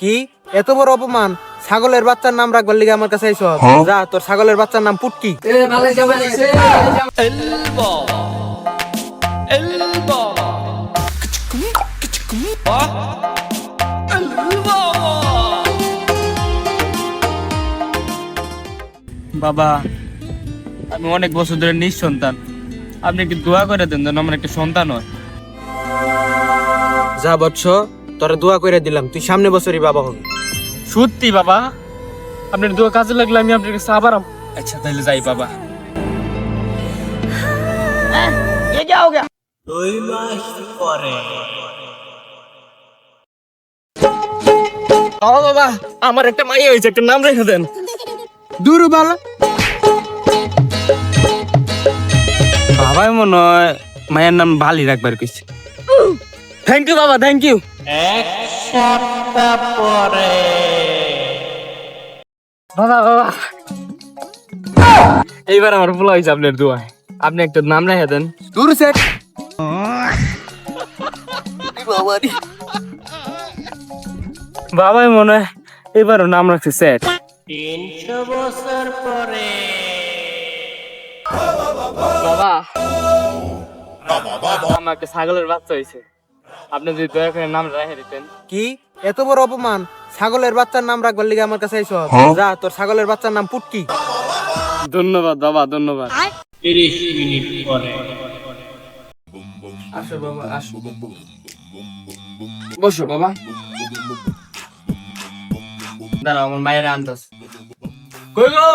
কি? এত বড় অপমান। ছাগলের বাচ্চার নাম রাখবার লিগে আমার কাছে আইসো। যা তোর ছাগলের বাচ্চার নাম পুটকি। বাবা আমি অনেক বছর ধরে নিঃসন্তান। আপনি কি দোয়া করে দেন যেন আমার একটা সন্তান হয়। যা বৎস তোরা দোয়া করে দিলাম তুই সামনে বছরই বাবা হবি। সত্যি বাবা? আপনার দোয়া কাজে লাগলে আমি আপনার কাছে আবার আচ্ছা তাহলে যাই বাবা। বাবা বাবা আমার একটা মাইয়া হয়েছে একটা নাম রেখে দেন। দূর বালা। বাবাই মনে হয় মায়ের নাম ভালি রাখবার কইছে। থ্যাংক ইউ বাবা থ্যাংক ইউ বাবা বাবা এইবার আমার ভুল হয়েছে আপনার দোয়ায়। আপনি একটা নাম রেখে দেন। দূর সেট বাবাই মনে হয় এবারও নাম রাখছে স্যার। বাবা। আমার একটা ছাগলের বাচ্চা হয়েছে। আপনি যদি দয়া করে নাম রেখে দিতেন। কি? এত বড় অপমান? ছাগলের বাচ্চার নাম রাখবার লিগে আমার কাছে আইসো। যা তোর ছাগলের বাচ্চার নাম পুটকি। ধন্যবাদ বাবা ধন্যবাদ। আসো বাবা আসো। বসো বাবা। দাঁড়াও আমার মায়ের আনতাস কই গো?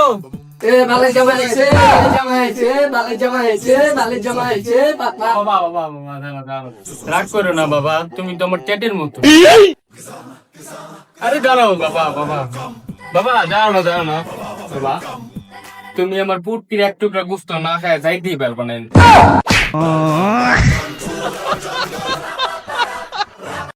রাগ করো না, বাবা, তুমি তো আমার টেটের মতো। আরে দাঁড়াও, বাবা বাবা। বাবা, দাঁড়াও না দাঁড়াও না। বাবা, তুমি আমার পুটকির এক টুকরা গুস্ত না খায়, যাইতেই পারব না।